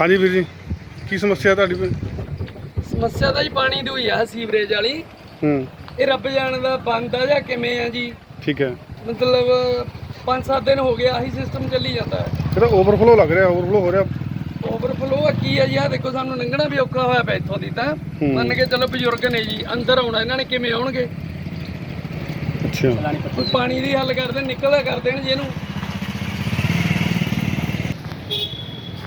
ਹਾਂਜੀ ਵੀਰ ਜੀ ਕੀ ਸਮੱਸਿਆ ਤੁਹਾਡੀ ਕੋਈ? ਸਮੱਸਿਆ ਤਾਂ ਜੀ ਪਾਣੀ ਦੀ ਹੋਈ ਆ ਸੀਵਰੇਜ ਵਾਲੀ। ਹੂੰ। ਇਹ ਰੱਬ ਜਾਣਦਾ ਬੰਦ ਆ ਜਾਂ ਕਿਵੇਂ ਆ ਜੀ। ਠੀਕ ਹੈ। ਮਤਲਬ 5-7 ਦਿਨ ਹੋ ਗਏ ਆਹੀ ਸਿਸਟਮ ਚੱਲੀ ਜਾਂਦਾ ਹੈ। ਇਹਦਾ ਓਵਰਫਲੋ ਲੱਗ ਰਿਹਾ ਓਵਰਫਲੋ ਹੋ ਰਿਹਾ। ਓਵਰਫਲੋ ਆ ਕੀ ਆ ਜੀ ਆ ਦੇਖੋ ਸਾਨੂੰ ਲੰਘਣਾ ਵੀ ਔਖਾ ਹੋਇਆ ਪਿਆ ਇੱਥੋਂ ਦੀ ਤਾਂ। ਹੂੰ। ਮੰਨ ਕੇ ਚਲੋ ਬਜ਼ੁਰਗ ਨੇ ਜੀ ਅੰਦਰ ਆਉਣਾ ਇਹਨਾਂ ਨੇ ਕਿਵੇਂ ਆਉਣਗੇ? ਅੱਛਾ। ਕੋਈ ਪਾਣੀ ਦੀ ਹੱਲ ਕਰਦੇ ਨਿਕਲਦਾ ਕਰ ਦੇਣ ਜੀ ਇਹਨੂੰ।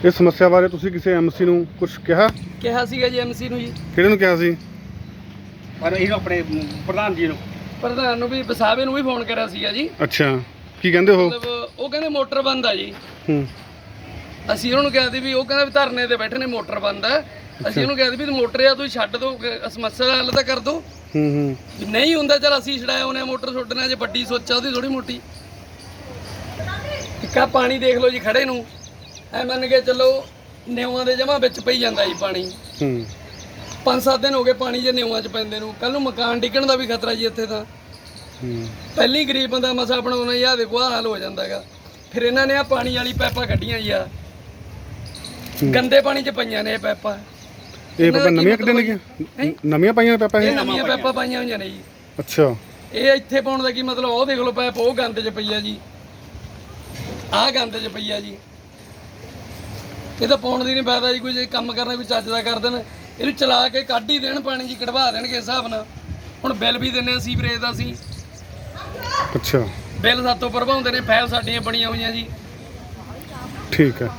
ਇਸ ਸਮੱਸਿਆ ਬਾਰੇ ਤੁਸੀਂ ਕਿਸੇ ਐਮਸੀ ਨੂੰ ਕੁਝ ਕਿਹਾ? ਕਿਹਾ ਸੀਗਾ ਜੀ ਐਮਸੀ ਨੂੰ ਜੀ। ਕਿਹੜੇ ਨੂੰ ਕਿਹਾ ਸੀ? ਪਰ ਇਹਨੂੰ ਆਪਣੇ ਪ੍ਰਧਾਨ ਜੀ ਨੂੰ। ਪ੍ਰਧਾਨ ਨੂੰ ਵੀ ਵਸਾਵੇ ਨੂੰ ਵੀ ਫੋਨ ਕਰਿਆ ਸੀਗਾ ਜੀ। ਅੱਛਾ ਕੀ ਕਹਿੰਦੇ ਹੋ ਮਤਲਬ ਉਹ ਕਹਿੰਦੇ ਮੋਟਰ ਬੰਦ ਆ ਜੀ। ਹੂੰ। ਅਸੀਂ ਉਹਨਾਂ ਨੂੰ ਕਿਹਾ ਸੀ ਵੀ ਉਹ ਕਹਿੰਦਾ ਵੀ ਧਰਨੇ ਤੇ ਬੈਠੇ ਨੇ ਮੋਟਰ ਬੰਦ ਹੈ ਅਸੀਂ ਉਹਨੂੰ ਕਿਹਾ ਸੀ ਵੀ ਮੋਟਰ ਆ ਤੁਸੀਂ ਛੱਡ ਦਿਓ ਸਮੱਸਿਆ ਦਾ ਹੱਲ ਤਾਂ ਕਰ ਦਿਓ ਹੂੰ ਹੂੰ। ਨਹੀਂ ਹੁੰਦਾ ਚਲ ਅਸੀਂ ਛੜਾਇਆ ਉਹਨੇ ਮੋਟਰ ਛੱਡਣਾ ਜੇ ਵੱਡੀ ਸੋਚਾ ਉਹਦੀ ਥੋੜੀ ਮੋਟੀ। ਇੱਕਾ ਪਾਣੀ ਦੇਖ ਲਓ ਜੀ ਖੜੇ ਨੂੰ। ਐ ਮੰਨ ਕੇ ਚੱਲੋ ਨਿਉਆਂ ਦੇ ਜਮਾ ਵਿੱਚ ਪਈ ਜਾਂਦਾ ਜੀ ਪਾਣੀ। ਹੂੰ। ਪੰਜ ਸੱਤ ਦਿਨ ਹੋ ਗਏ ਪਾਣੀ ਜੇ ਨਿਉਆਂ 'ਚ ਪੈਂਦੇ ਨੂੰ। ਕੱਲ ਨੂੰ ਮਕਾਨ ਡਿੱਗਣ ਦਾ ਵੀ ਖਤਰਾ ਜੀ ਇੱਥੇ ਤਾਂ। ਹੂੰ। ਪਹਿਲੀ ਗਰੀਬ ਬੰਦਾ ਮਸਾ ਬਣਾਉਣਾ ਯਾ ਦੇਖੋ ਆਹ ਹਾਲ ਹੋ ਜਾਂਦਾ ਹੈਗਾ। ਫਿਰ ਇਹਨਾਂ ਨੇ ਆ ਪਾਣੀ ਵਾਲੀ ਪੈਪਾਂ ਕੱਢੀਆਂ ਜੀ ਆ ਗੰਦੇ ਪਾਣੀ 'ਚ ਪਈਆਂ ਨੇ ਇਹ ਪੈਪਾਂ। ਇਹ ਦਾ ਕੀ ਨਵੀਆਂ ਕੱਢਣ ਲੱਗੀਆਂ ਨਵੀਆਂ ਪਾਈਆਂ ਪਾਪਾ ਇਹ? ਨਵੀਆਂ ਪੈਪਾਂ ਪਾਈਆਂ ਹੋਈਆਂ ਨੇ ਜੀ। ਅੱਛਾ। ਇਹ ਇੱਥੇ ਪਾਉਣ ਦਾ ਕੀ ਮਤਲਬ? ਉਹ ਦੇਖ ਲਓ ਪੈਪ ਉਹ ਗੰਦ 'ਚ ਪਈ ਆ ਜੀ। ਆਹ ਗੰਦ 'ਚ ਪਈ ਆ ਜੀ। ਇਹ ਤਾਂ ਪਾਉਣ ਦੀ ਨਹੀਂ ਫਾਇਦਾ ਜੀ ਕੋਈ ਜੇ ਕੰਮ ਕਰਨਾ ਕੋਈ ਚੱਜ ਦਾ ਕਰ ਦੇਣ ਇਹਨੂੰ ਚਲਾ ਕੇ ਕੱਢ ਹੀ ਦੇਣ ਪਾਣੀ ਜੀ ਕਢਵਾ ਦੇਣਗੇ ਹਿਸਾਬ ਨਾਲ। ਹੁਣ ਬਿੱਲ ਵੀ ਦਿੰਨੇ ਆ ਸੀਵਰੇਜ ਦਾ ਅਸੀਂ। ਅੱਛਾ। ਬਿੱਲ ਸਾਤੋਂ ਭਰਵਾਉਂਦੇ ਨੇ ਫਾਈਲ ਸਾਡੀਆਂ ਬਣੀਆਂ ਹੋਈਆਂ ਜੀ। ਠੀਕ ਹੈ।